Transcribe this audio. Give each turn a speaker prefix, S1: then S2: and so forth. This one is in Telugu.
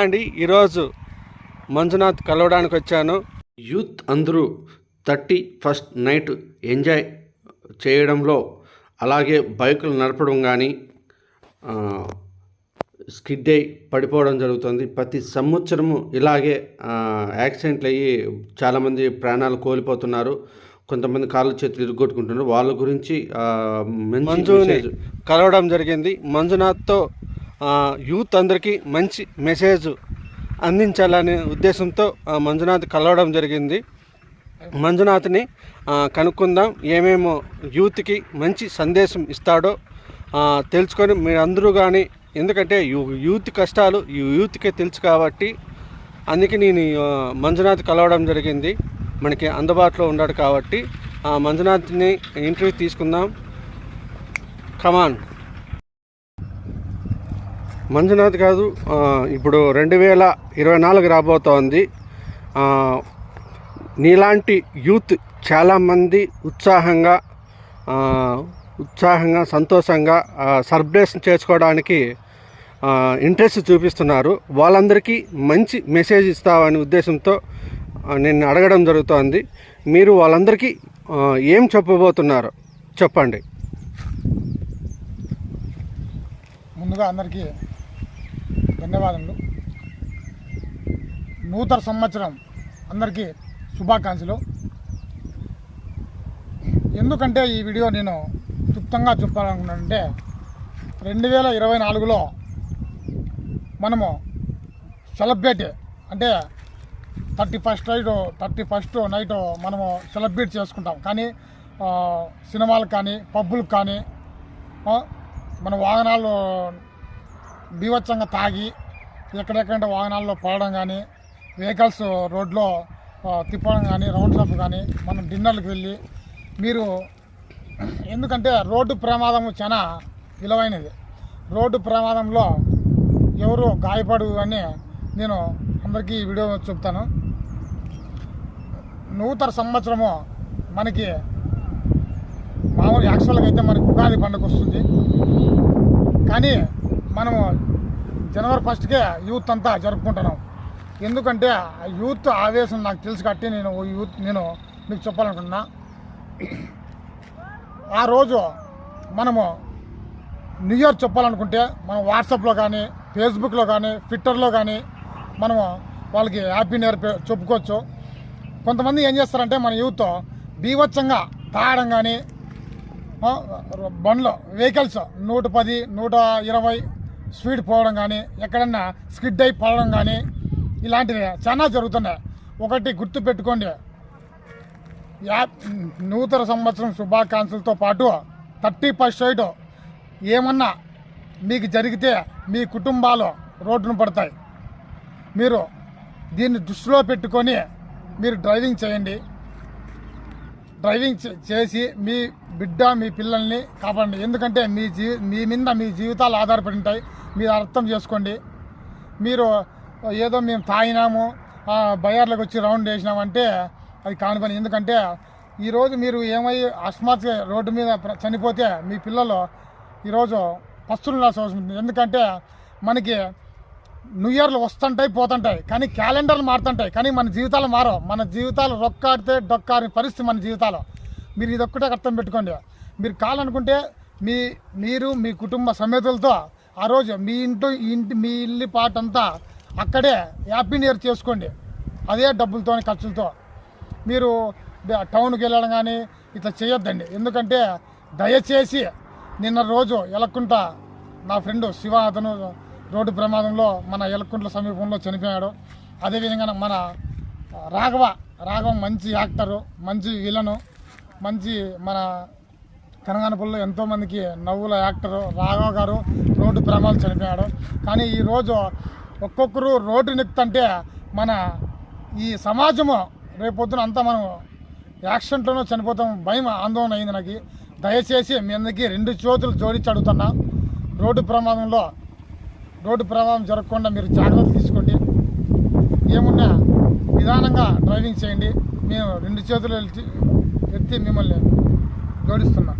S1: అండి ఈరోజు మంజునాథ్ కలవడానికి వచ్చాను. యూత్ అందరూ థర్టీ ఫస్ట్ నైట్ ఎంజాయ్ చేయడంలో అలాగే బైకులు నడపడం కానీ స్కిడ్ అయి పడిపోవడం జరుగుతుంది. ప్రతి సంవత్సరము ఇలాగే యాక్సిడెంట్లు అయ్యి చాలామంది ప్రాణాలు కోల్పోతున్నారు. కొంతమంది కాళ్ళు చేతులు ఇరుగొట్టుకుంటున్నారు వాళ్ళ గురించి మెసేజ్
S2: కలవడం జరిగింది. మంజునాథ్తో యూత్ అందరికీ మంచి మెసేజ్ అందించాలనే ఉద్దేశంతో ఆ, మంజునాథ్ కలవడం జరిగింది. మంజునాథ్ని కనుక్కుందాం ఏమేమో యూత్కి మంచి సందేశం ఇస్తాడో తెలుసుకొని మీరందరూ కానీ ఎందుకంటే యూత్ కష్టాలు ఈ యూత్కే తెలుసు కాబట్టి అందుకే నేను మంజునాథ్ కలవడం జరిగింది. మనకి అందుబాటులో ఉన్నాడు కాబట్టి ఆ మంజునాథ్ని ఇంటర్వ్యూ తీసుకుందాం. Come on. మంజునాథ్ కాదు ఇప్పుడు రెండు వేల ఇరవై నాలుగు రాబోతోంది. నీలాంటి యూత్ చాలామంది ఉత్సాహంగా ఉత్సాహంగా సంతోషంగా సర్బ్రేషన్ చేసుకోవడానికి ఇంట్రెస్ట్ చూపిస్తున్నారు. వాళ్ళందరికీ మంచి మెసేజ్ ఇస్తామనే ఉద్దేశంతో నేను అడగడం జరుగుతోంది. మీరు వాళ్ళందరికీ ఏం చెప్పబోతున్నారు? చెప్పండి.
S3: ముందుగా అందరికీ ధన్యవాదములు. నూతన సంవత్సరం అందరికీ శుభాకాంక్షలు. ఎందుకంటే ఈ వీడియో నేను క్లుప్తంగా చెప్పాలనుకున్నానంటే రెండు వేల ఇరవై నాలుగులో మనము సెలబ్రేట్ అంటే thirty first night thirty first night మనము సెలబ్రేట్ చేసుకుంటాం. కానీ సినిమాలకు కానీ పబ్బులకు కానీ మన వాహనాలు బీభత్సంగా తాగి ఎక్కడెక్కడ వాహనాల్లో పడడం కానీ వెహికల్స్ రోడ్లో తిప్పడం కానీ రౌండ్ షాప్ కానీ మనం డిన్నర్లకు వెళ్ళి మీరు ఎందుకంటే రోడ్డు ప్రమాదం చాలా విలువైనది. రోడ్డు ప్రమాదంలో ఎవరు గాయపడు అని నేను అందరికీ ఈ వీడియో చెప్తాను. నూతన సంవత్సరము మనకి మామూలు యాక్చువల్గా అయితే మనకి ఉగాది పండుగ వస్తుంది. కానీ మనము జనవరి ఫస్ట్కే యూత్ అంతా జరుపుకుంటున్నాం. ఎందుకంటే ఆ యూత్ ఆవేశం నాకు తెలుసు కట్టి నేను ఓ యూత్ నేను మీకు చెప్పాలనుకున్నా ఆ రోజు మనము న్యూ ఇయర్ చెప్పాలనుకుంటే మనం వాట్సాప్లో కానీ ఫేస్బుక్లో కానీ ట్విట్టర్లో కానీ మనము వాళ్ళకి హ్యాపీ న్యూ ఇయర్ చెప్పుకోవచ్చు. కొంతమంది ఏం చేస్తారంటే మన యూత్ బీవచ్చంగా తాగడం కానీ బండ్లు వెహికల్స్ నూట పది నూట ఇరవై స్పీడ్ పోవడం కానీ ఎక్కడన్నా స్కిడ్ అయి పడడం కానీ ఇలాంటివి చాలా జరుగుతున్నాయి. ఒకటి గుర్తు పెట్టుకోండి. యా నూతన సంవత్సరం శుభాకాంక్షలతో పాటు థర్టీ ఫస్ట్ ఎయిట్ ఏమన్నా మీకు జరిగితే మీ కుటుంబాలు రోడ్డును పడతాయి. మీరు దీన్ని దృష్టిలో పెట్టుకొని మీరు డ్రైవింగ్ చేయండి. డ్రైవింగ్ చే- చేసి మీ బిడ్డ మీ పిల్లల్ని కాపాడండి. ఎందుకంటే మీ జీ మీ మీద మీ జీవితాలు ఆధారపడి ఉంటాయి. మీరు అర్థం చేసుకోండి. మీరు ఏదో మేము తాగినాము బయర్లకు వచ్చి రౌండ్ వేసినామంటే అది కాని పని. ఎందుకంటే ఈరోజు మీరు ఏమై అస్మాత్గా రోడ్డు మీద చనిపోతే మీ పిల్లలు ఈరోజు పస్తులు ఉండాల్సిన ఎందుకంటే మనకి న్యూ ఇయర్లు వస్తుంటాయి పోతుంటాయి. కానీ క్యాలెండర్లు మారుతుంటాయి. కానీ మన జీవితాలు మారవు. మన జీవితాలు రొక్కాడితే డొక్కారి పరిస్థితి మన జీవితాలు. మీరు ఇది ఒక్కటే అర్థం పెట్టుకోండి. మీరు కావాలనుకుంటే మీ మీరు మీ కుటుంబ సమేతులతో ఆ రోజు మీ ఇంటి ఇంటి మీ ఇల్లు పాట అంతా అక్కడే హ్యాపీ నియర్ చేసుకోండి. అదే డబ్బులతో ఖర్చులతో. మీరు టౌన్కి వెళ్ళడం కానీ ఇట్లా చేయొద్దండి. ఎందుకంటే దయచేసి నిన్న రోజు ఎలక్కుంట నా ఫ్రెండ్ శివ అతను రోడ్డు ప్రమాదంలో మన ఎలక్కుంట్ల సమీపంలో చనిపోయాడు. అదేవిధంగా మన రాఘవ రాఘవ మంచి యాక్టరు మంచి విలను మంచి మన కనగానపల్లిలో ఎంతోమందికి నవ్వుల యాక్టరు రాఘవ గారు రోడ్డు ప్రమాదం చనిపోయాడు కానీ ఈరోజు ఒక్కొక్కరు రోడ్డు నెక్తంటే మన ఈ సమాజము రేపొద్దున అంతా మనం యాక్సిడెంట్లోనూ చనిపోతాం భయం ఆందోళన అయింది నాకు. దయచేసి మీ అందరికీ రెండు చేతులు జోడించి అడుగుతున్నా రోడ్డు ప్రమాదంలో రోడ్డు ప్రమాదం జరగకుండా మీరు జాగ్రత్త తీసుకోండి. ఏమున్నా నిదానంగా డ్రైవింగ్ చేయండి. మేము రెండు చేతులు ఎత్తి మిమ్మల్ని జోడిస్తున్నాం.